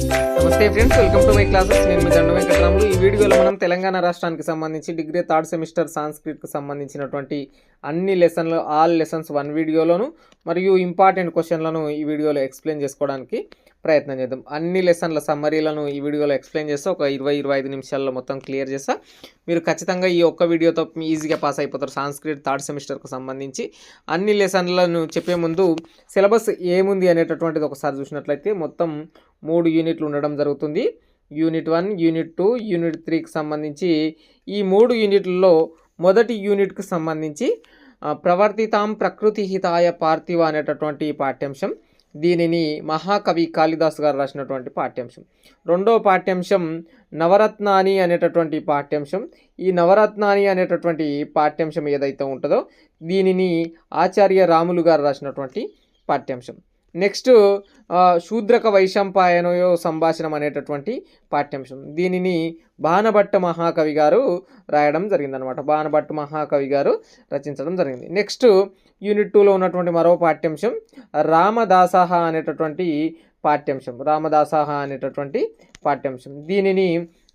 నమస్తే friends welcome to my classes నేను మీ దండ వెంకటరాములు. ఈ వీడియోలో మనం తెలంగాణ రాష్ట్రానికి సంబంధించి డిగ్రీ థర్డ్ సెమిస్టర్ సాంస్క్రిట్కి సంబంధించినటువంటి అన్ని లెసన్లు ఆల్ లెసన్స్ వన్ వీడియోలోను మరియు ఇంపార్టెంట్ క్వశ్చన్లను ఈ వీడియోలో ఎక్స్ప్లెయిన్ చేసుకోవడానికి ప్రయత్నం చేద్దాం. అన్ని లెసన్ల సమ్మరీలను ఈ వీడియోలో ఎక్స్ప్లెయిన్ చేస్తే. ఒక ఇరవై ఇరవై ఐదు నిమిషాల్లో మొత్తం క్లియర్ చేస్తా. మీరు ఖచ్చితంగా ఈ ఒక్క వీడియోతో ఈజీగా పాస్ అయిపోతారు. సాంస్క్రిట్ థర్డ్ సెమిస్టర్కు సంబంధించి అన్ని లెసన్లను చెప్పే ముందు సిలబస్ ఏముంది అనేటటువంటిది ఒకసారి చూసినట్లయితే మొత్తం మూడు యూనిట్లు ఉండడం జరుగుతుంది. Unit one unit two unit త్రీకి సంబంధించి ఈ మూడు యూనిట్లలో మొదటి యూనిట్కి సంబంధించి ప్రవర్తితాం ప్రకృతి హితాయ పార్థివ అనేటటువంటి పాఠ్యాంశం. దీనిని మహాకవి కాళిదాస్ గారు రాసినటువంటి పాఠ్యాంశం. రెండో పాఠ్యాంశం నవరత్నాని అనేటటువంటి పాఠ్యాంశం. ఈ నవరత్నాని అనేటటువంటి పాఠ్యాంశం ఏదైతే ఉంటుందో దీనిని ఆచార్య రాములు గారు రాసినటువంటి పాఠ్యాంశం. నెక్స్ట్ శూద్రక వైశంపాయనయో సంభాషణం అనేటటువంటి పాఠ్యాంశం. దీనిని బాణభట్ట మహాకవి గారు రాయడం జరిగిందనమాట బాణభట్ట మహాకవి గారు రచించడం జరిగింది. నెక్స్ట్ యూనిట్ టూలో ఉన్నటువంటి మరో పాఠ్యాంశం రామదాసహ అనేటటువంటి పాఠ్యాంశం. రామదాసహ అనేటటువంటి పాఠ్యాంశం. దీనిని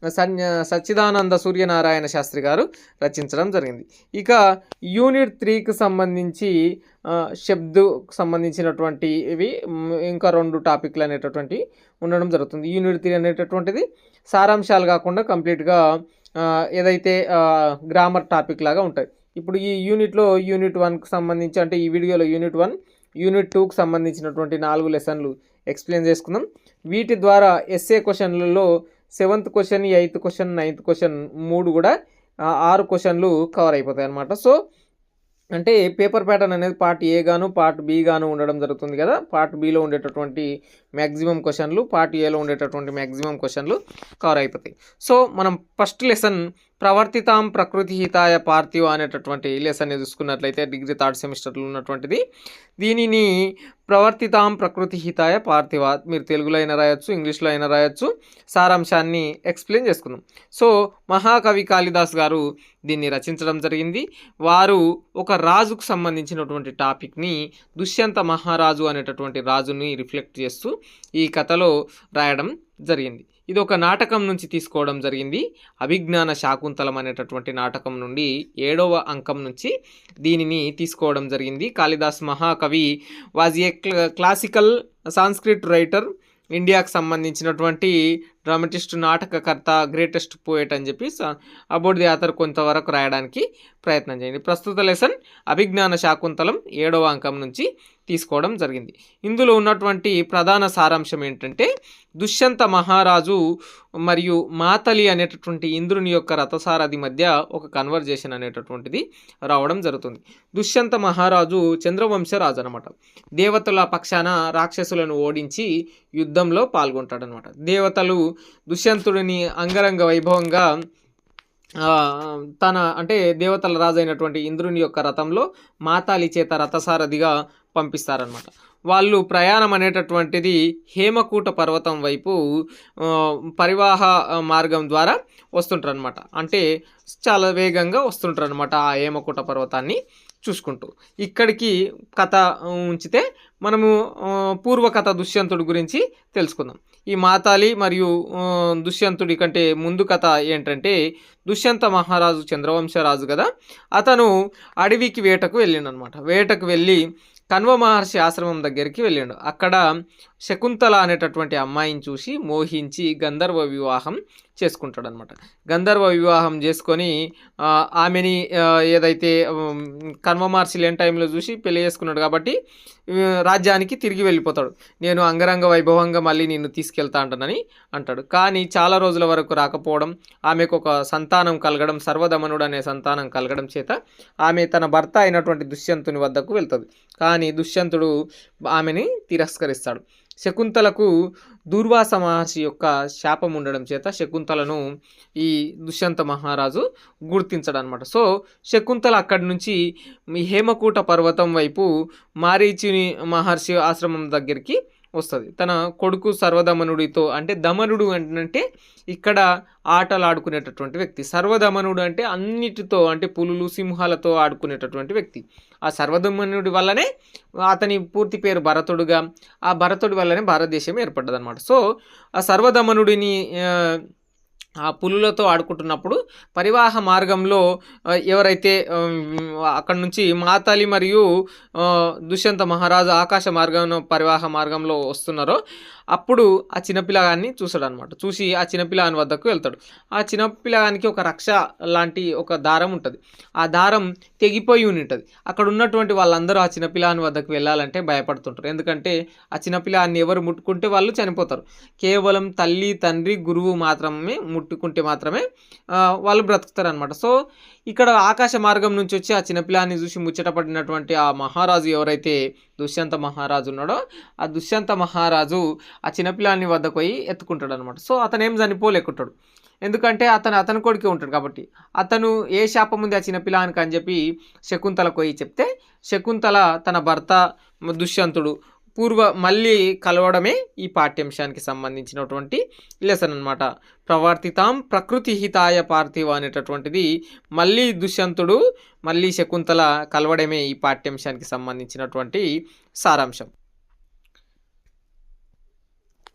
సన్ సచ్చిదానంద సూర్యనారాయణ శాస్త్రి గారు రచించడం జరిగింది. ఇక యూనిట్ త్రీకి సంబంధించి ఆ, శబ్దుకు సంబంధించినటువంటి ఇవి ఇంకా రెండు టాపిక్లు అనేటటువంటి ఉండడం జరుగుతుంది. యూనిట్ త్రీ అనేటటువంటిది సారాంశాలు కాకుండా కంప్లీట్గా ఏదైతే గ్రామర్ టాపిక్ లాగా ఉంటాయి. ఇప్పుడు ఈ యూనిట్లో యూనిట్ వన్కి సంబంధించి అంటే ఈ వీడియోలో యూనిట్ వన్ యూనిట్ టూకి సంబంధించినటువంటి నాలుగు లెసన్లు ఎక్స్ప్లెయిన్ చేసుకుందాం. వీటి ద్వారా SA క్వశ్చన్లలో seventh question eighth question ninth question మూడు కూడా ఆరు క్వశ్చన్లు కవర్ అయిపోతాయి అన్నమాట. సో అంటే పేపర్ ప్యాటర్న్ అనేది పార్ట్ ఏ గాను పార్ట్ బి గాను ఉండడం జరుగుతుంది కదా. పార్ట్ బిలో ఉండేటటువంటి మ్యాక్సిమం క్వశ్చన్లు పార్ట్ ఏలో ఉండేటటువంటి మ్యాక్సిమం క్వశ్చన్లు కవర్ అయిపోతాయి. సో మనం ఫస్ట్ లెసన్ ప్రవర్తితాం ప్రకృతి హితాయ పార్థివ అనేటటువంటి లెసన్ చూసుకున్నట్లయితే డిగ్రీ థర్డ్ సెమిస్టర్లో ఉన్నటువంటిది. దీనిని ప్రవర్తితాం ప్రకృతి హితాయ పార్థివ మీరు తెలుగులో అయినా రాయొచ్చు ఇంగ్లీష్లో అయినా రాయొచ్చు. సారాంశాన్ని ఎక్స్ప్లెయిన్ చేసుకుందాం. సో మహాకవి కాళిదాస్ గారు దీన్ని రచించడం జరిగింది. వారు ఒక రాజుకు సంబంధించినటువంటి టాపిక్ని దుష్యంత మహారాజు అనేటటువంటి రాజుని రిఫ్లెక్ట్ చేస్తూ ఈ కథలో రాయడం జరిగింది. ఇది ఒక నాటకం నుంచి తీసుకోవడం జరిగింది. అభిజ్ఞాన శాకుంతలం అనేటటువంటి నాటకం నుండి ఏడవ అంకం నుంచి దీనిని తీసుకోవడం జరిగింది. కాళిదాస్ మహాకవి was a classical Sanskrit writer ఇండియాకు సంబంధించినటువంటి డ్రామటిస్ట్ నాటకకర్త గ్రేటెస్ట్ పోయట్ అని చెప్పి అబౌట్ ది ఆథర్ కొంతవరకు రాయడానికి ప్రయత్నం చేయండి. ప్రస్తుత లెసన్ అభిజ్ఞాన శాకుంతలం ఏడవ అంకం నుంచి తీసుకోవడం జరిగింది. ఇందులో ఉన్నటువంటి ప్రధాన సారాంశం ఏంటంటే దుష్యంత మహారాజు మరియు మాతలి అనేటటువంటి ఇంద్రుని యొక్క రథసారథి మధ్య ఒక కన్వర్జేషన్ అనేటటువంటిది రావడం జరుగుతుంది. దుష్యంత మహారాజు చంద్రవంశ రాజు అనమాట దేవతల పక్షాన రాక్షసులను ఓడించి యుద్ధంలో పాల్గొంటాడనమాట. దేవతలు దుష్యంతుడిని అంగరంగ వైభవంగా తన అంటే దేవతల రాజు అయినటువంటి ఇంద్రుని యొక్క రథంలో మాతాలి చేత రథసారథిగా పంపిస్తారనమాట వాళ్ళు ప్రయాణం అనేటటువంటిది హేమకూట పర్వతం వైపు పరివాహ మార్గం ద్వారా వస్తుంటారనమాట అంటే చాలా వేగంగా వస్తుంటారనమాట ఆ హేమకూట పర్వతాన్ని చూసుకుంటూ. ఇక్కడికి కథ ఉంచితే మనము పూర్వకథ దుష్యంతుడి గురించి తెలుసుకుందాం. ఈ మాతాలి మరియు దుష్యంతుడి కంటే ముందు కథ ఏంటంటే దుష్యంత మహారాజు చంద్రవంశరాజు కదా? అతను అడవికి వేటకు వెళ్ళిండనమాట వేటకు వెళ్ళి కన్వ మహర్షి ఆశ్రమం దగ్గరికి వెళ్ళిండు. అక్కడ శకుంతల అనేటటువంటి అమ్మాయిని చూసి మోహించి గంధర్వ వివాహం చేసుకుంటాడు అనమాట గంధర్వ వివాహం చేసుకొని ఆమెని ఏదైతే ఉమ్, లేని టైంలో చూసి పెళ్ళి చేసుకున్నాడు కాబట్టి రాజ్యానికి తిరిగి వెళ్ళిపోతాడు. నేను అంగరంగ వైభవంగా మళ్ళీ నిన్ను తీసుకెళ్తా అంటానని అంటాడు. కానీ చాలా రోజుల వరకు రాకపోవడం ఆమెకు ఒక సంతానం కలగడం సర్వదమనుడు అనే సంతానం కలగడం చేత ఆమె తన భర్త అయినటువంటి దుష్యంతుని వద్దకు వెళ్తుంది. కానీ దుష్యంతుడు ఆమెని తిరస్కరిస్తాడు. శకుంతలకు దూర్వాస మహర్షి యొక్క శాపం ఉండడం చేత శకుంతలను ఈ దుష్యంత మహారాజు గుర్తించడనమాట సో శకుంతల అక్కడి నుంచి హేమకూట పర్వతం వైపు మారీచిని మహర్షి ఆశ్రమం దగ్గరికి వస్తుంది. తన కొడుకు సర్వదమనుడితో అంటే దమనుడు అంటే ఇక్కడ ఆటలు ఆడుకునేటటువంటి వ్యక్తి. సర్వదమనుడు అంటే అన్నిటితో అంటే పులులు సింహాలతో ఆడుకునేటటువంటి వ్యక్తి. ఆ సర్వధమనుడి వల్లనే అతని పూర్తి పేరు భరతుడుగా ఆ భరతుడి వల్లనే భారతదేశం ఏర్పడ్డదనమాట సో ఆ సర్వదమనుడిని ఆ, పులులతో ఆడుకుంటున్నప్పుడు పరివాహ మార్గంలో ఎవరైతే అక్కడ నుంచి మాతాలి మరియు దుష్యంత మహారాజు ఆకాశ మార్గం పరివాహ మార్గంలో వస్తున్నారో అప్పుడు ఆ చిన్నపిల్లగాన్ని చూస్తాడు అనమాట చూసి ఆ చిన్నపిల్లగాని వద్దకు వెళ్తాడు. ఆ చిన్నపిల్లగానికి ఒక రక్ష లాంటి ఒక దారం ఉంటుంది. ఆ దారం తెగిపోయి ఉంటుంది అక్కడ ఉన్నటువంటి వాళ్ళందరూ ఆ చిన్నపిల్లాని వద్దకు వెళ్ళాలంటే భయపడుతుంటారు. ఎందుకంటే ఆ చిన్నపిల్లాన్ని ఎవరు ముట్టుకుంటే వాళ్ళు చనిపోతారు. కేవలం తల్లి తండ్రి గురువు మాత్రమే ముట్టుకుంటే మాత్రమే వాళ్ళు బ్రతుకుతారనమాట సో ఇక్కడ ఆకాశ మార్గం నుంచి వచ్చి ఆ చిన్నపిల్లాన్ని చూసి ముచ్చటపడినటువంటి ఆ మహారాజు ఎవరైతే దుష్యంత మహారాజు ఉన్నాడో ఆ దుష్యంత మహారాజు ఆ చిన్నపిల్లాన్ని వద్దకు పోయి ఎత్తుకుంటాడు అనమాట సో అతను ఏం చనిపోలేకుంటాడు. ఎందుకంటే అతను అతని కొడుకే ఉంటాడు కాబట్టి. అతను ఏ శాపం ఉంది ఆ చిన్నపిల్లానికి అని చెప్పి శకుంతలకు పోయి చెప్తే శకుంతల తన భర్త దుష్యంతుడు పూర్వ మళ్ళీ కలవడమే ఈ పాఠ్యాంశానికి సంబంధించినటువంటి లెసన్ అనమాట ప్రవర్తితాం ప్రకృతి హితాయ పార్థివ అనేటటువంటిది మళ్ళీ దుష్యంతుడు మళ్ళీ శకుంతల కలవడమే ఈ పాఠ్యాంశానికి సంబంధించినటువంటి సారాంశం.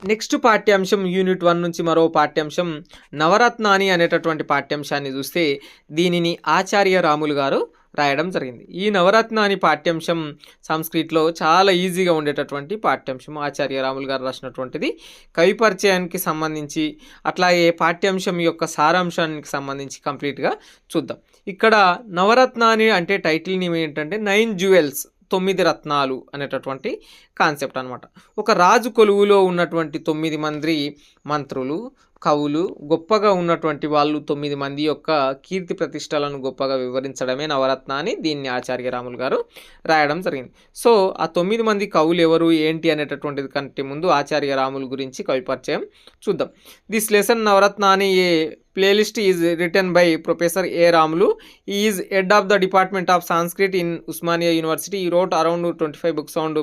నెక్స్ట్ పాఠ్యాంశం యూనిట్ వన్ నుంచి మరో పాఠ్యాంశం నవరత్నాని అనేటటువంటి పాఠ్యాంశాన్ని చూస్తే దీనిని ఆచార్య రాములు గారు రాయడం జరిగింది. ఈ నవరత్నాని పాఠ్యాంశం సంస్కృతిలో చాలా ఈజీగా ఉండేటటువంటి పాఠ్యాంశం. ఆచార్య రాములు గారు రాసినటువంటిది. కవి పరిచయానికి సంబంధించి అట్లాగే పాఠ్యాంశం యొక్క సారాంశానికి సంబంధించి కంప్లీట్గా చూద్దాం. ఇక్కడ నవరత్నాని అంటే టైటిల్ నేమ్ ఏంటంటే నైన్ జ్యువెల్స్ తొమ్మిది రత్నాలు అనేటటువంటి కాన్సెప్ట్ అనమాట ఒక రాజు కొలువులో ఉన్నటువంటి తొమ్మిది మంది మంత్రులు కవులు గొప్పగా ఉన్నటువంటి వాళ్ళు తొమ్మిది మంది యొక్క కీర్తి ప్రతిష్టలను గొప్పగా వివరించడమే నవరత్న అని దీన్ని ఆచార్య రాములు గారు రాయడం జరిగింది. సో ఆ తొమ్మిది మంది కవులు ఎవరు ఏంటి అనేటటువంటిది కంటే ముందు ఆచార్య రాములు గురించి కవి పరిచయం చూద్దాం. దిస్ లెసన్ నవరత్న అని a playlist is written by professor A Ramulu is head of the department of Sanskrit in Osmania university he wrote around twenty five books and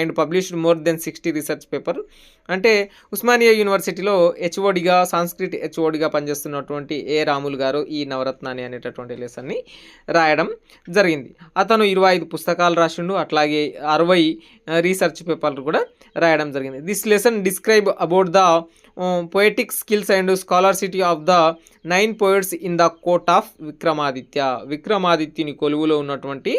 and published more than sixty research paper అంటే ఉస్మానియా యూనివర్సిటీలో హెచ్ఓడిగా Sanskrit హెచ్ఓడిగా పనిచేస్తున్నటువంటి ఏ రాములు గారు ఈ నవరత్నాన్ని అనేటటువంటి లెసన్ని రాయడం జరిగింది. అతను ఇరవై ఐదు పుస్తకాలు రాసిండు అట్లాగే అరవై రీసెర్చ్ పేపర్లు కూడా రాయడం జరిగింది. This lesson describe about the poetic skills and scholarity of the nine poets in the court of Vikramaditya. విక్రమాదిత్యుని కొలువులో ఉన్నటువంటి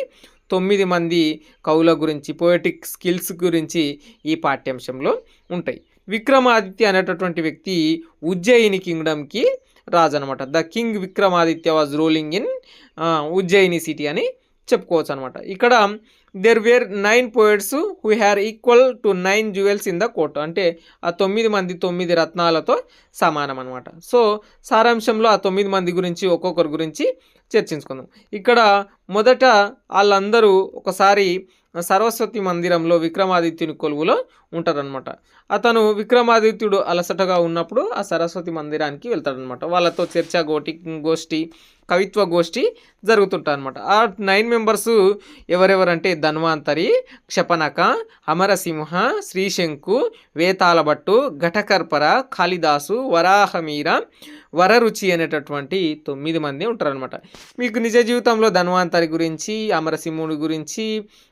తొమ్మిది మంది కవుల గురించి పోయిటిక్ స్కిల్స్ గురించి ఈ పాఠ్యాంశంలో ఉంటాయి. విక్రమాదిత్య అనేటటువంటి వ్యక్తి ఉజ్జయిని కింగ్డమ్కి రాజు అనమాట the king Vikramaditya was ruling in Ujjayini city అని చెప్పుకోవచ్చు అనమాట ఇక్కడ there were nine poets who are equal to nine jewels in the court అంటే ఆ తొమ్మిది మంది తొమ్మిది రత్నాలతో సమానం అనమాట సో సారాంశంలో ఆ తొమ్మిది మంది గురించి ఒక్కొక్కరి గురించి చర్చించుకుందాం. ఇక్కడ మొదట వాళ్ళందరూ ఒకసారి సరస్వతి మందిరంలో విక్రమాదిత్యుని కొలువులో ఉంటారనమాట అతను విక్రమాదిత్యుడు అలసటగా ఉన్నప్పుడు ఆ సరస్వతి మందిరానికి వెళ్తాడనమాట వాళ్ళతో చర్చా గోటి గోష్ఠి కవిత్వ గోష్ఠి జరుగుతుంటారనమాట ఆ నైన్ మెంబర్స్ ఎవరెవరంటే ధన్వంతరి క్షపణక అమరసింహ శ్రీశంకు వేతాలభట్టు ఘటకర్పర కాళిదాసు వరాహమీర వరరుచి అనేటటువంటి తొమ్మిది మంది ఉంటారనమాట మీకు నిజ జీవితంలో ధన్వంతరి గురించి అమరసింహుడి గురించి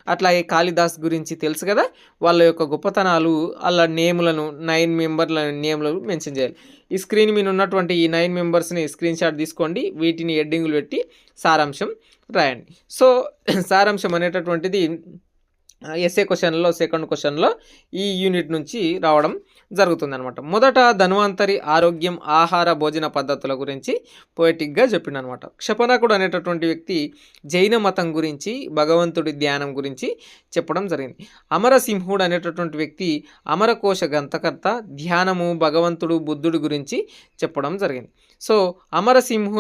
అట్లాగే కాళిదాస్ గురించి తెలుసు కదా? వాళ్ళ యొక్క గొప్పతనాలు వాళ్ళ నేములను నైన్ మెంబర్ల నేమ్లను మెన్షన్ చేయాలి. ఈ స్క్రీన్ మీద ఉన్నటువంటి ఈ నైన్ మెంబర్స్ని స్క్రీన్ షాట్ తీసుకోండి. వీటిని హెడ్డింగ్లు పెట్టి సారాంశం రాయండి. సో సారాంశం అనేటటువంటిది ఎస్ఏ క్వశ్చన్లో సెకండ్ క్వశ్చన్లో ఈ యూనిట్ నుంచి రావడం జరుగుతుందనమాట మొదట ధన్వంతరి ఆరోగ్యం ఆహార భోజన పద్ధతుల గురించి పోయిటిక్గా చెప్పిండనమాట క్షపణకుడు అనేటటువంటి వ్యక్తి జైన మతం గురించి భగవంతుడి ధ్యానం గురించి చెప్పడం జరిగింది. అమరసింహుడు అనేటటువంటి వ్యక్తి అమరకోశ గంతకర్త ధ్యానము భగవంతుడు బుద్ధుడి గురించి చెప్పడం జరిగింది. సో అమరసింహ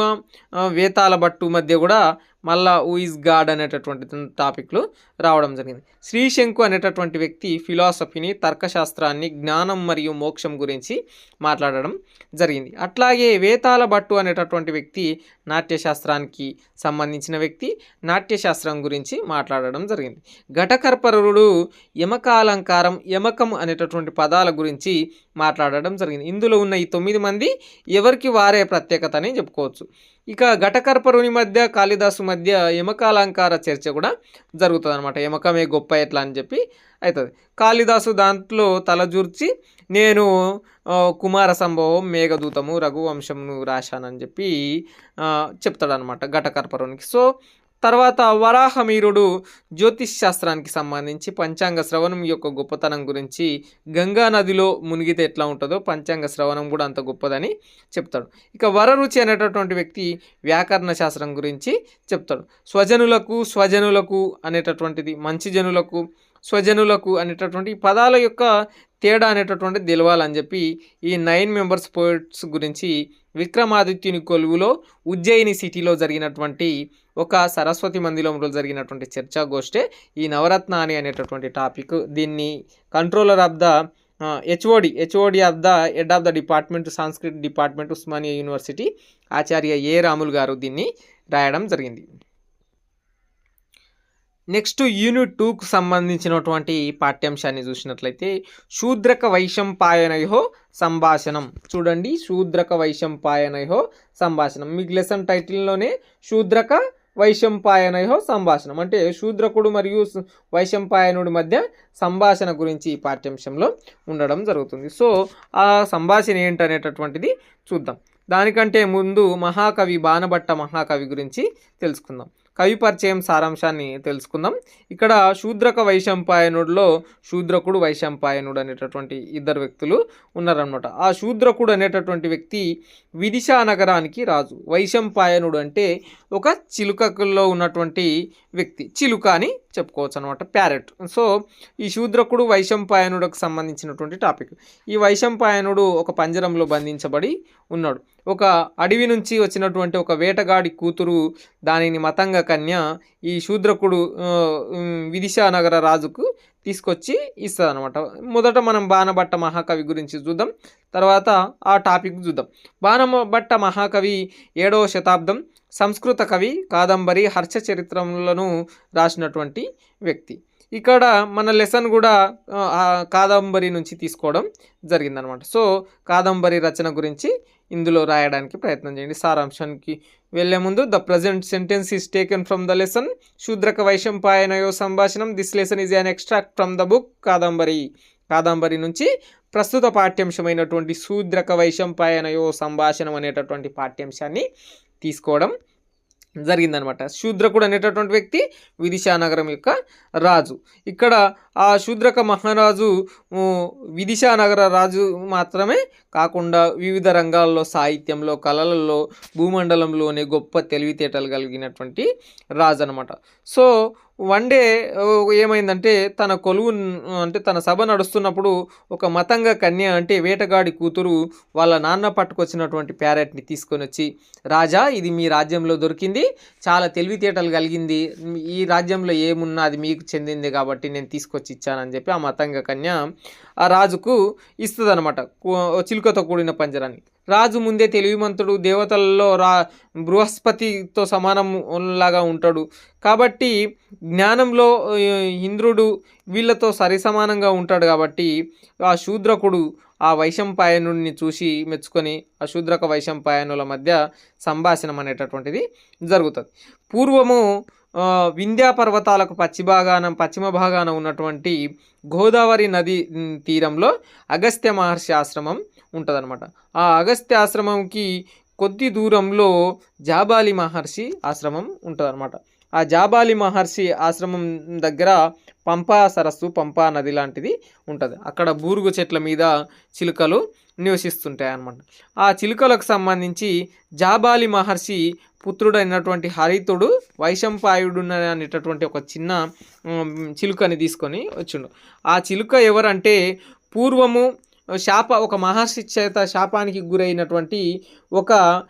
వేతాల భట్టు మధ్య కూడా మళ్ళా హూ ఇస్ గాడ్ అనేటటువంటి టాపిక్లు రావడం జరిగింది. శ్రీశంకు అనేటటువంటి వ్యక్తి ఫిలాసఫీని తర్కశాస్త్రాన్ని జ్ఞానం మరియు మోక్షం గురించి మాట్లాడడం జరిగింది. అట్లాగే వేతాల భట్టు అనేటటువంటి వ్యక్తి నాట్యశాస్త్రానికి సంబంధించిన వ్యక్తి నాట్యశాస్త్రం గురించి మాట్లాడడం జరిగింది. ఘటకర్పరుడు యమకాలంకారం యమకం అనేటటువంటి పదాల గురించి మాట్లాడడం జరిగింది. ఇందులో ఉన్న ఈ తొమ్మిది మంది ఎవరికి వారే ప్రత్యేకత అని చెప్పుకోవచ్చు. ఇక ఘటకర్పరుని మధ్య కాళిదాసు మధ్య యమకాలంకార చర్చ కూడా జరుగుతుంది అనమాట యమకమే గొప్ప ఎట్లా అని చెప్పి అవుతుంది కాళిదాసు దాంట్లో తలజూర్చి నేను కుమార సంభవం మేఘదూతము రఘువంశమును రాశానని చెప్పి చెప్తాడనమాట ఘటకర్పరునికి. సో తర్వాత వరాహమీరుడు జ్యోతిష్ శాస్త్రానికి సంబంధించి పంచాంగ శ్రవణం యొక్క గొప్పతనం గురించి గంగా నదిలో మునిగితే ఎట్లా ఉంటుందో పంచాంగ శ్రవణం కూడా అంత గొప్పదని చెప్తాడు. ఇక వరరుచి అనేటటువంటి వ్యక్తి వ్యాకరణ శాస్త్రం గురించి చెప్తాడు. స్వజనులకు స్వజనులకు అనేటటువంటిది మంచి జనులకు స్వజనులకు అనేటటువంటి పదాల యొక్క తేడా అనేటటువంటిది తెలవాలని చెప్పి ఈ నైన్ మెంబర్స్ పోయిట్స్ గురించి విక్రమాదిత్యుని కొలువులో ఉజ్జయిని సిటీలో జరిగినటువంటి ఒక సరస్వతి మందిరంలో జరిగినటువంటి చర్చాగోష్ఠే ఈ నవరత్నాని అనేటటువంటి టాపిక్. దీన్ని controller of the HOD HOD of the head of the department Sanskrit department Osmania university Acharya A Ramulu garu దీన్ని రాయడం జరిగింది. నెక్స్ట్ యూనిట్ టూకు సంబంధించినటువంటి పాఠ్యాంశాన్ని చూసినట్లయితే శూద్రక వైశంపాయనయో సంభాషణం. చూడండి శూద్రక వైశంపాయనయో సంభాషణం. మీకు లెసన్ టైటిల్లోనే శూద్రక వైశంపాయనయో సంభాషణం. అంటే శూద్రకుడు మరియు వైశంపాయనుడి మధ్య సంభాషణ గురించి ఈ పాఠ్యాంశంలో ఉండడం జరుగుతుంది. సో ఆ సంభాషణ ఏంటనేటటువంటిది చూద్దాం. దానికంటే ముందు మహాకవి బాణభట్ట మహాకవి గురించి తెలుసుకుందాం. కవి పరిచయం సారాంశాన్ని తెలుసుకుందాం. ఇక్కడ శూద్రక వైశంపాయనుడిలో శూద్రకుడు వైశంపాయనుడు అనేటటువంటి ఇద్దరు వ్యక్తులు ఉన్నారనమాట ఆ శూద్రకుడు అనేటటువంటి వ్యక్తి విదిశా నగరానికి రాజు. వైశంపాయనుడు అంటే ఒక చిలుకలో ఉన్నటువంటి వ్యక్తి. చిలుక అని చెప్పుకోవచ్చు అనమాట ప్యారెట్ సో ఈ శూద్రకుడు వైశంపాయనుడికి సంబంధించినటువంటి టాపిక్ ఈ వైశంపాయనుడు ఒక పంజరంలో బంధించబడి ఉన్నాడు. ఒక అడవి నుంచి వచ్చినటువంటి ఒక వేటగాడి కూతురు దానిని మతంగ కన్య ఈ శూద్రకుడు ఆ, విదిశా నగర రాజుకు తీసుకొచ్చి ఇస్తుంది అనమాట మొదట మనం బాణభట్ట మహాకవి గురించి చూద్దాం. తర్వాత ఆ టాపిక్ చూద్దాం. బాణభట్ట మహాకవి ఏడవ శతాబ్దం సంస్కృత కవి కాదంబరి హర్ష చరిత్రములను రాసినటువంటి వ్యక్తి. ఇక్కడ మన లెసన్ కూడా కాదంబరి నుంచి తీసుకోవడం జరిగిందనమాట సో కాదంబరి రచన గురించి ఇందులో రాయడానికి ప్రయత్నం చేయండి. సారాంశానికి వెళ్ళే ముందు the present sentence is taken from the lesson. Shudraka వైశంపాయనయో సంభాషణం. This lesson is an extract from the book Kadambari. Kadambari నుంచి ప్రస్తుత పాఠ్యాంశమైనటువంటి శూద్రక వైశంపాయనయో సంభాషణం అనేటటువంటి పాఠ్యాంశాన్ని తీసుకోవడం జరిగిందనమాట. శూద్రకుడు అనేటటువంటి వ్యక్తి విదిశా నగరం యొక్క రాజు. ఇక్కడ ఆ శూద్రక మహారాజు ఊ, విదిశా నగర రాజు మాత్రమే కాకుండా వివిధ రంగాల్లో సాహిత్యంలో కళలలో భూమండలంలోనే గొప్ప తెలివితేటలు కలిగినటువంటి రాజు అనమాట సో వన్ డే ఏమైందంటే తన కొలువు అంటే తన సభ నడుస్తున్నప్పుడు ఒక మతంగ కన్య అంటే వేటగాడి కూతురు వాళ్ళ నాన్న పట్టుకొచ్చినటువంటి ప్యారెట్ని తీసుకొని వచ్చి రాజా ఇది మీ రాజ్యంలో దొరికింది చాలా తెలివితేటలు కలిగింది ఈ రాజ్యంలో ఏమున్నా అది మీకు చెందింది కాబట్టి నేను తీసుకొచ్చి ఇచ్చానని చెప్పి ఆ మతంగ కన్య ఆ రాజుకు ఇస్తుందన్నమాట చిలుకతో కూడిన పంజరాన్ని. రాజు ముందే తెలివిమంతుడు దేవతలలో రా బృహస్పతితో సమానం లాగా ఉంటాడు. కాబట్టి జ్ఞానంలో ఇంద్రుడు వీళ్ళతో సరిసమానంగా ఉంటాడు కాబట్టి ఆ శూద్రకుడు ఆ వైశంపాయనుడిని చూసి మెచ్చుకొని ఆ శూద్రక వైశంపాయనుల మధ్య సంభాషణం అనేటటువంటిది జరుగుతుంది. పూర్వము వింధ్యా పర్వతాలకు పశ్చి భాగాన పశ్చిమ భాగాన ఉన్నటువంటి గోదావరి నది తీరంలో అగస్త్య మహర్షి ఆశ్రమం ఉంటుందన్నమాట. ఆ అగస్త్య ఆశ్రమంకి కొద్ది దూరంలో జాబాలి మహర్షి ఆశ్రమం ఉంటుందన్నమాట. ఆ జాబాలి మహర్షి ఆశ్రమం దగ్గర పంపా సరస్సు పంపా నది లాంటిది ఉంటుంది. అక్కడ బూరుగు చెట్ల మీద చిలుకలు నివసిస్తుంటాయి అన్నమాట ఆ చిలుకలకు సంబంధించి జాబాలి మహర్షి పుత్రుడైనటువంటి హరితుడు వైశంపాయుడు అనేటటువంటి ఒక చిన్న చిలుకని తీసుకొని వచ్చిండు. ఆ చిలుక ఎవరంటే పూర్వము శాప ఒక మహర్షి చేత శాపానికి గురైనటువంటి ఒక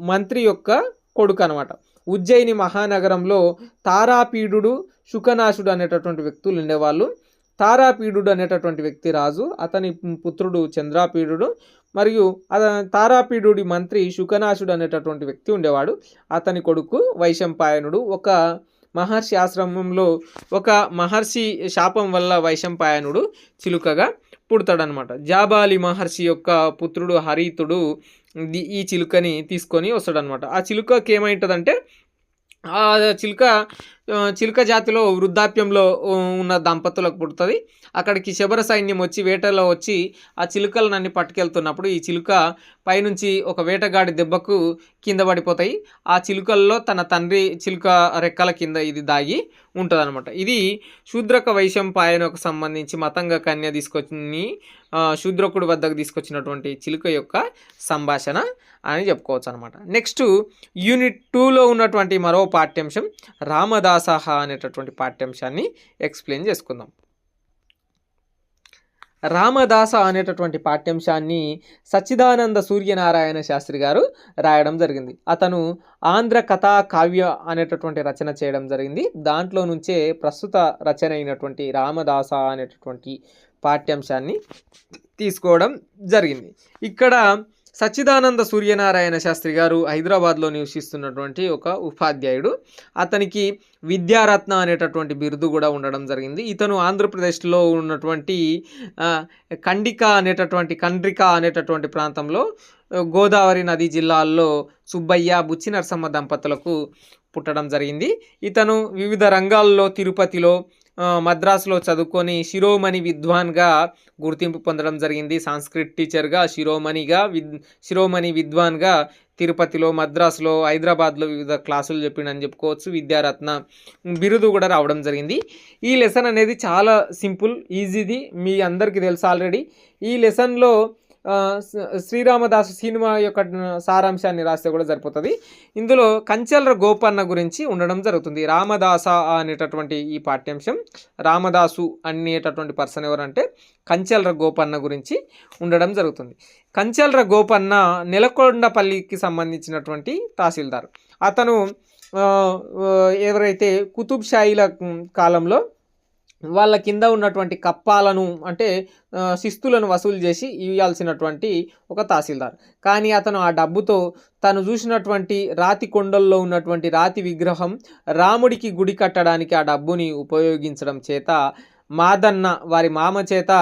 మంత్రి యొక్క కొడుకు అనమాట ఉజ్జయిని మహానగరంలో తారాపీడు శుకనాశుడు అనేటటువంటి వ్యక్తులు ఉండేవాళ్ళు. తారాపీడు అనేటటువంటి వ్యక్తి రాజు అతని పుత్రుడు చంద్రాపీడు మరియు తారాపీడు తారాపీడుడి మంత్రి శుకనాశుడు అనేటటువంటి వ్యక్తి ఉండేవాడు. అతని కొడుకు వైశంపాయనుడు. ఒక మహర్షి ఆశ్రమంలో ఒక మహర్షి శాపం వల్ల వైశంపాయనుడు చిలుకగా పుడతాడనమాట. జాబాలి మహర్షి యొక్క పుత్రుడు హరితుడు ఈ చిలుకని తీసుకొని వస్తాడనమాట. ఆ చిలుకకి ఏమైంటుందంటే ఆ చిలుక చిలుక జాతిలో వృద్ధాప్యంలో ఉన్న దంపతులకు పుడుతుంది. అక్కడికి శబర సైన్యం వచ్చి వేటలో వచ్చి ఆ చిలుకలనన్ని పట్టుకెళ్తున్నప్పుడు ఈ చిలుక పైనుంచి ఒక వేటగాడి దెబ్బకు కింద పడిపోతాయి. ఆ చిలుకల్లో తన తండ్రి చిలుక రెక్కల కింద ఇది దాగి ఉంటుందన్నమాట. ఇది శూద్రక వైశంపాయనకు సంబంధించి మతంగ కన్య తీసుకొచ్చి శూద్రకుడి వద్దకు తీసుకొచ్చినటువంటి చిలుక యొక్క సంభాషణ అని చెప్పుకోవచ్చు అనమాట నెక్స్ట్ యూనిట్ టూలో ఉన్నటువంటి మరో పాఠ్యాంశం రామదాసహ అనేటటువంటి పాఠ్యాంశాన్ని ఎక్స్ప్లెయిన్ చేసుకుందాం. రామదాస అనేటటువంటి పాఠ్యాంశాన్ని సచ్చిదానంద సూర్యనారాయణ శాస్త్రి గారు రాయడం జరిగింది. అతను ఆంధ్ర కథా కావ్య అనేటటువంటి రచన చేయడం జరిగింది. దాంట్లో నుంచే ప్రస్తుత రచన అయినటువంటి రామదాస అనేటటువంటి పాఠ్యాంశాన్ని తీసుకోవడం జరిగింది. ఇక్కడ సచ్చిదానంద సూర్యనారాయణ శాస్త్రి గారు హైదరాబాద్లో నివసిస్తున్నటువంటి ఒక ఉపాధ్యాయుడు. అతనికి విద్యారత్న అనేటటువంటి బిరుదు కూడా ఉండడం జరిగింది. ఇతను ఆంధ్రప్రదేశ్లో ఉన్నటువంటి కండిక అనేటటువంటి కండ్రిక అనేటటువంటి ప్రాంతంలో గోదావరి నది జిల్లాల్లో సుబ్బయ్య బుచ్చి నరసమ్మ దంపతులకు పుట్టడం జరిగింది. ఇతను వివిధ రంగాల్లో తిరుపతిలో మద్రాసులో చదువుకొని శిరోమణి విద్వాన్గా గుర్తింపు పొందడం జరిగింది. సాంస్క్రిట్ టీచర్గా శిరోమణిగా విద్ శిరోమణి విద్వాన్గా తిరుపతిలో మద్రాసులో హైదరాబాద్లో వివిధ క్లాసులు చెప్పిండని చెప్పుకోవచ్చు. విద్యారత్న బిరుదు కూడా రావడం జరిగింది. ఈ లెసన్ అనేది చాలా సింపుల్ ఈజీది. మీ అందరికీ తెలుసు ఆల్రెడీ. ఈ లెసన్లో శ్రీరామదాసు సినిమా యొక్క సారాంశాన్ని రాస్తే కూడా సరిపోతుంది. ఇందులో కంచెల్ర గోపన్న గురించి ఉండడం జరుగుతుంది. రామదాస అనేటటువంటి ఈ పాఠ్యాంశం రామదాసు అనేటటువంటి పర్సన్ ఎవరంటే కంచెల్ర గోపన్న గురించి ఉండడం జరుగుతుంది. కంచెల్ర గోపన్న నెలకొండపల్లికి సంబంధించినటువంటి తహసీల్దార్. అతను ఎవరైతే కుతుబ్ షాయిల కాలంలో వాళ్ళ కింద ఉన్నటువంటి కప్పాలను అంటే శిస్తులను వసూలు చేసి ఇవ్వాల్సినటువంటి ఒక తహసీల్దార్. కానీ అతను ఆ డబ్బుతో తను చూసినటువంటి రాతి కొండల్లో ఉన్నటువంటి రాతి విగ్రహం రాముడికి గుడి కట్టడానికి ఆ డబ్బుని ఉపయోగించడం చేత మాదన్న వారి మామ చేత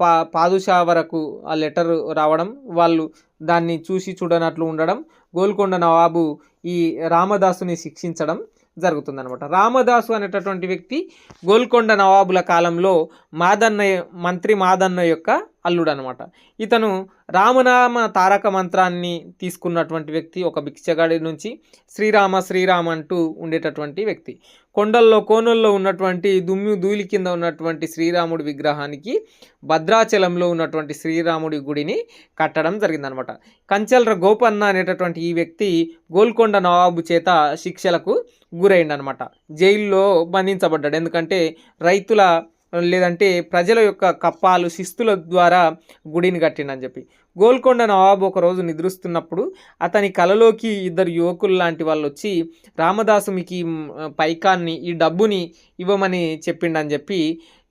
పా పాదుషా వరకు ఆ లెటర్ రావడం వాళ్ళు దాన్ని చూసి చూడనట్లు ఉండడం గోల్కొండ నవాబు ఈ రామదాసుని శిక్షించడం జరుగుతుందనమాట రామదాసు అనేటటువంటి వ్యక్తి గోల్కొండ నవాబుల కాలంలో మాదన్న మంత్రి మాదన్న యొక్క అల్లుడు అనమాట ఇతను రామనామ తారక మంత్రాన్ని తీసుకున్నటువంటి వ్యక్తి ఒక భిక్షగాడి నుంచి శ్రీరామ శ్రీరామ అంటూ ఉండేటటువంటి వ్యక్తి. కొండల్లో కోనల్లో ఉన్నటువంటి దుమ్ము ధూళి కింద ఉన్నటువంటి శ్రీరాముడి విగ్రహానికి భద్రాచలంలో ఉన్నటువంటి శ్రీరాముడి గుడిని కట్టడం జరిగిందనమాట. కంచెల్ర గోపన్న అనేటటువంటి ఈ వ్యక్తి గోల్కొండ నవాబు చేత శిక్షలకు గురైండనమాట. జైల్లో బంధించబడ్డాడు. ఎందుకంటే రైతుల లేదంటే ప్రజల యొక్క కప్పాలు శిస్తుల ద్వారా గుడిని కట్టిండని చెప్పి. గోల్కొండ నవాబు ఒకరోజు నిద్రిస్తున్నప్పుడు అతని కలలోకి ఇద్దరు యువకులు లాంటి వాళ్ళు వచ్చి రామదాసు మీకు ఈ పైకాన్ని ఈ డబ్బుని ఇవ్వమని చెప్పిండని చెప్పి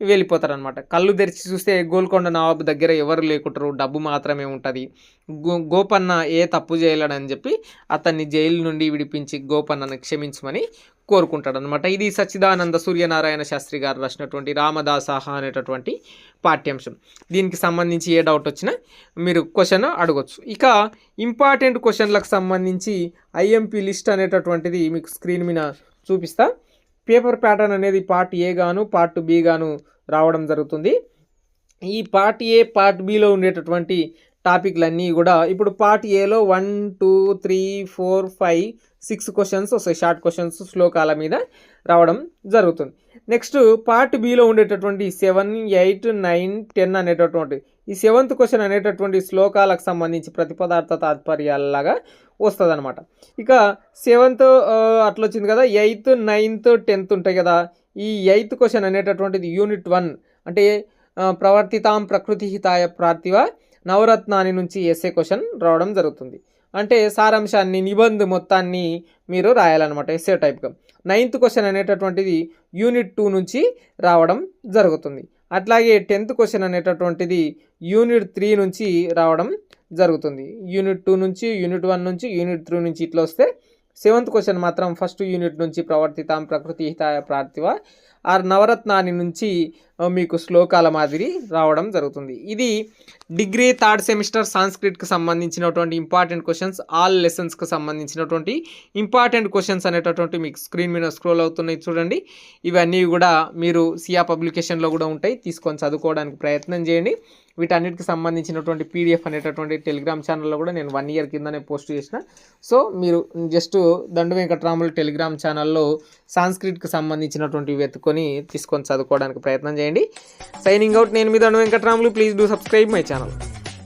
వెళ్ళిపోతారనమాట కళ్ళు తెరిచి చూస్తే గోల్కొండ నవాబు దగ్గర ఎవరు లేకుంటారు డబ్బు మాత్రమే ఉంటుంది. గో గోపన్న ఏ తప్పు చేయలేడని చెప్పి అతన్ని జైలు నుండి విడిపించి గోపన్నను క్షమించమని కోరుకుంటాడనమాట ఇది సచ్చిదానంద సూర్యనారాయణ శాస్త్రి గారు రాసినటువంటి రామదాసాహ అనేటటువంటి పాఠ్యాంశం. దీనికి సంబంధించి ఏ డౌట్ వచ్చినా మీరు క్వశ్చన్ అడగొచ్చు. ఇక ఇంపార్టెంట్ క్వశ్చన్లకు సంబంధించి ఐఎంపి లిస్ట్ అనేటటువంటిది మీకు స్క్రీన్ మీద చూపిస్తా. పేపర్ ప్యాటర్న్ అనేది పార్ట్ ఏ గాను పార్ట్ బి గాను రావడం జరుగుతుంది. ఈ పార్ట్ ఏ పార్ట్ బిలో ఉండేటటువంటి టాపిక్లన్నీ కూడా ఇప్పుడు పార్ట్ ఏలో one two three four five six questions వస్తాయి షార్ట్ క్వశ్చన్స్ శ్లోకాల మీద రావడం జరుగుతుంది. నెక్స్ట్ పార్ట్ బిలో ఉండేటటువంటి సెవెన్ ఎయిట్ నైన్ టెన్ అనేటటువంటి ఈ సెవెంత్ క్వశ్చన్ అనేటటువంటి శ్లోకాలకు సంబంధించి ప్రతిపదార్థ తాత్పర్యాలలాగా వస్తుంది అనమాట ఇక సెవెంత్ అట్లా వచ్చింది కదా ఎయిత్ నైన్త్ టెన్త్ ఉంటాయి కదా ఈ ఎయిత్ క్వశ్చన్ అనేటటువంటిది యూనిట్ వన్ అంటే ప్రవర్తితాం ప్రకృతి హితాయ ప్రార్థివ నవరత్నాని నుంచి ఎస్ఏ క్వశ్చన్ రావడం జరుగుతుంది. అంటే సారాంశాన్ని నిబంధ మొత్తాన్ని మీరు రాయాలన్నమాట ఎస్ఏ టైప్గా నైన్త్ క్వశ్చన్ అనేటటువంటిది యూనిట్ టూ నుంచి రావడం జరుగుతుంది. అట్లాగే టెన్త్ క్వశ్చన్ అనేటటువంటిది యూనిట్ త్రీ నుంచి రావడం జరుగుతుంది. యూనిట్ టూ నుంచి యూనిట్ వన్ నుంచి యూనిట్ త్రీ నుంచి ఇట్లా వస్తే సెవెంత్ క్వశ్చన్ మాత్రం ఫస్ట్ యూనిట్ నుంచి ప్రవర్తితాం ప్రకృతి హితాయ ప్రార్థివ. ఆ నవరత్నాని నుంచి మీకు శ్లోకాల మాదిరి రావడం జరుగుతుంది. ఇది డిగ్రీ థర్డ్ సెమిస్టర్ సాంస్క్రిట్కి సంబంధించినటువంటి ఇంపార్టెంట్ క్వశ్చన్స్ ఆల్ లెసన్స్కి సంబంధించినటువంటి ఇంపార్టెంట్ క్వశ్చన్స్ అనేటటువంటి మీకు స్క్రీన్ మీద స్క్రోల్ అవుతున్నాయి చూడండి. ఇవన్నీ కూడా మీరు సియా పబ్లికేషన్లో కూడా ఉంటాయి తీసుకొని చదువుకోవడానికి ప్రయత్నం చేయండి. వీటన్నిటికి సంబంధించినటువంటి పీడిఎఫ్ అనేటటువంటి టెలిగ్రామ్ ఛానల్లో కూడా నేను వన్ ఇయర్ కిందనే పోస్ట్ చేసిన. సో మీరు జస్ట్ దండు వెంకట్రాములు టెలిగ్రామ్ ఛానల్లో సాంస్క్రిట్కి సంబంధించినటువంటి వెతుకొని తీసుకొని చదువుకోవడానికి ప్రయత్నం చేయండి. సైనింగ్ అవుట్ నేను మీ Dandu Venkatramulu. Please do subscribe my channel